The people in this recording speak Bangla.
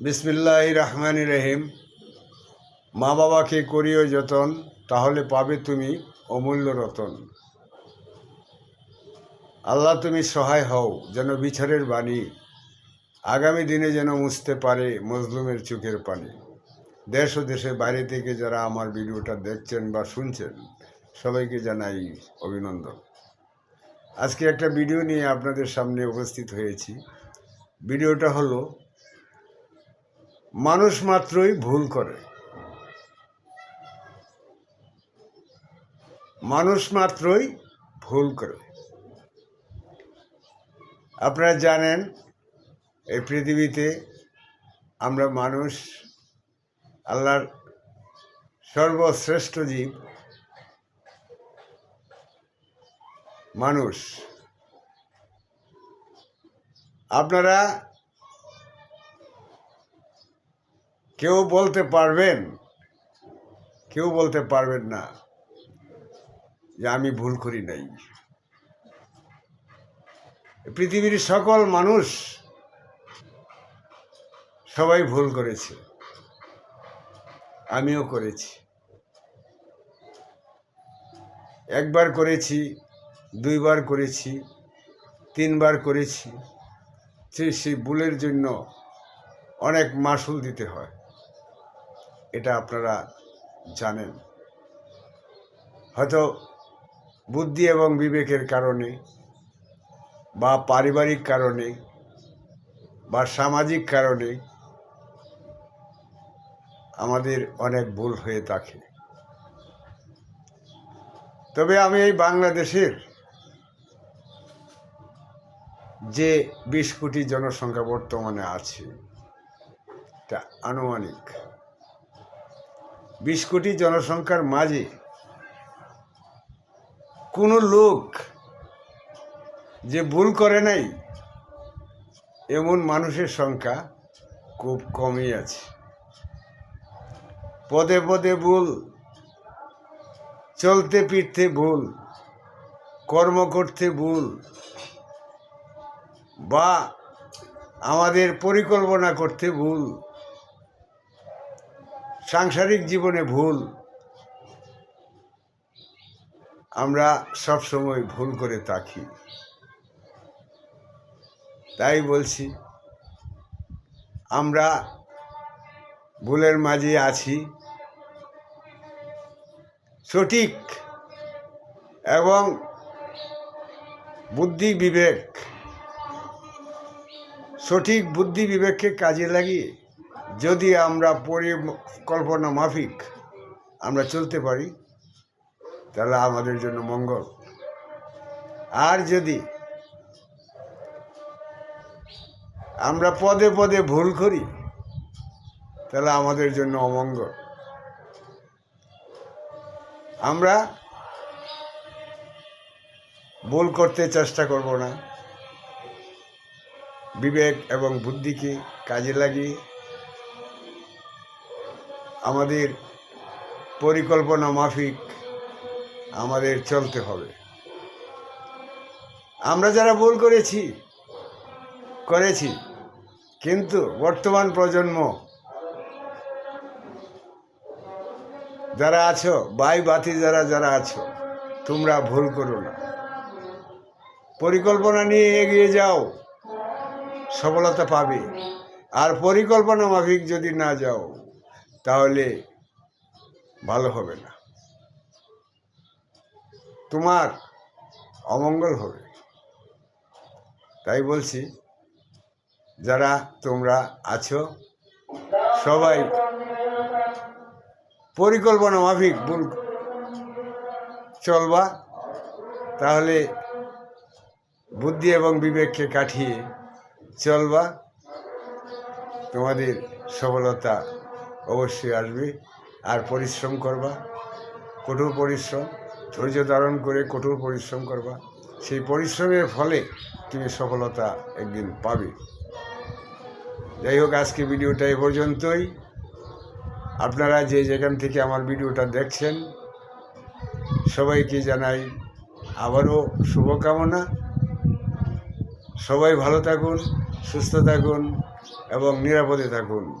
বিসমিল্লাহ রহমান রহিম। মা বাবাকে করিও যতন, তাহলে পাবে তুমি অমূল্য রতন। আল্লাহ তুমি সহায় হও যেন বিচারের বাণী আগামী দিনে যেন মুছতে পারে মজলুমের চোখের পানি। দেশ ও দেশের বাইরে থেকে যারা আমার ভিডিওটা দেখছেন বা শুনছেন, সবাইকে জানাই অভিনন্দন। আজকে একটা ভিডিও নিয়ে আপনাদের সামনে উপস্থিত হয়েছি। ভিডিওটা হলো মানুষ মাত্রই ভুল করে। মানুষ মাত্রই ভুল করে। আপনারা জানেন, এই পৃথিবীতে আমরা মানুষ, আল্লাহর সর্বশ্রেষ্ঠ জীব, মানুষ। আপনারা কেউ বলতে পারবেন, কেউ বলতে পারবেন না যে আমি ভুল করি নাই। পৃথিবীর সকল মানুষ সবাই ভুল করেছে, আমিও করেছি। একবার করেছি, দুইবার করেছি, তিনবার করেছি, সেই সেই ভুলের জন্য অনেক মাসুল দিতে হয়। এটা আপনারা জানেন। হয়তো বুদ্ধি এবং বিবেকের কারণে বা পারিবারিক কারণে বা সামাজিক কারণে আমাদের অনেক ভুল হয়ে থাকে। তবে আমি এই বাংলাদেশের যে বিশ কোটি জনসংখ্যা বর্তমানে আছে, তা আনুমানিক বিশ কোটি জনসংখ্যার মাঝে কোনো লোক যে ভুল করে নাই, এমন মানুষের সংখ্যা খুব কমই আছে। পদে পদে ভুল, চলতে ফিরতে ভুল, কর্ম করতে ভুল, বা আমাদের পরিকল্পনা করতে ভুল সাংসারিক জীবনে ভুল, আমরা সব সময় ভুল করে থাকি। তাই বলছি, আমরা ভুলের মাঝে আছি। সঠিক এবং বুদ্ধি বিবেক, সঠিক বুদ্ধি বিবেককে কাজে লাগিয়ে যদি আমরা পরিকল্পনা মাফিক আমরা চলতে পারি, তাহলে আমাদের জন্য মঙ্গল। আর যদি আমরা পদে পদে ভুল করি, তাহলে আমাদের জন্য অমঙ্গল। আমরা ভুল করতে চেষ্টা করব না। বিবেক এবং বুদ্ধিকে কাজে লাগিয়ে আমাদের পরিকল্পনা মাফিক আমাদের চলতে হবে। আমরা যারা ভুল করেছি করেছি, কিন্তু বর্তমান প্রজন্ম যারা আছো বাই বাতি যারা যারা আছো, তোমরা ভুল করো না। পরিকল্পনা নিয়ে এগিয়ে যাও, সফলতা পাবে। আর পরিকল্পনা মাফিক যদি না যাও তাহলে ভালো হবে না। তোমার অমঙ্গল হবে। তাই বলছি, যারা তোমরা আছো, সবাই পরিকল্পনা মাফিক, ভুল চলবা। তাহলে বুদ্ধি এবং বিবেককে কাটিয়ে চলবা। তোমাদের সফলতা অবশ্যই আসবে। আর পরিশ্রম করবা। কঠোর পরিশ্রম, ধৈর্য ধারণ করে কঠোর পরিশ্রম করবা। সেই পরিশ্রমের ফলে তুমি সফলতা একদিন পাবে। যাই হোক, আজকে ভিডিওটা এ পর্যন্তই। আপনারা যে যেখান থেকে আমার ভিডিওটা দেখছেন, সবাইকে জানাই আবারও শুভকামনা। সবাই ভালো থাকুন, সুস্থ থাকুন এবং নিরাপদে থাকুন।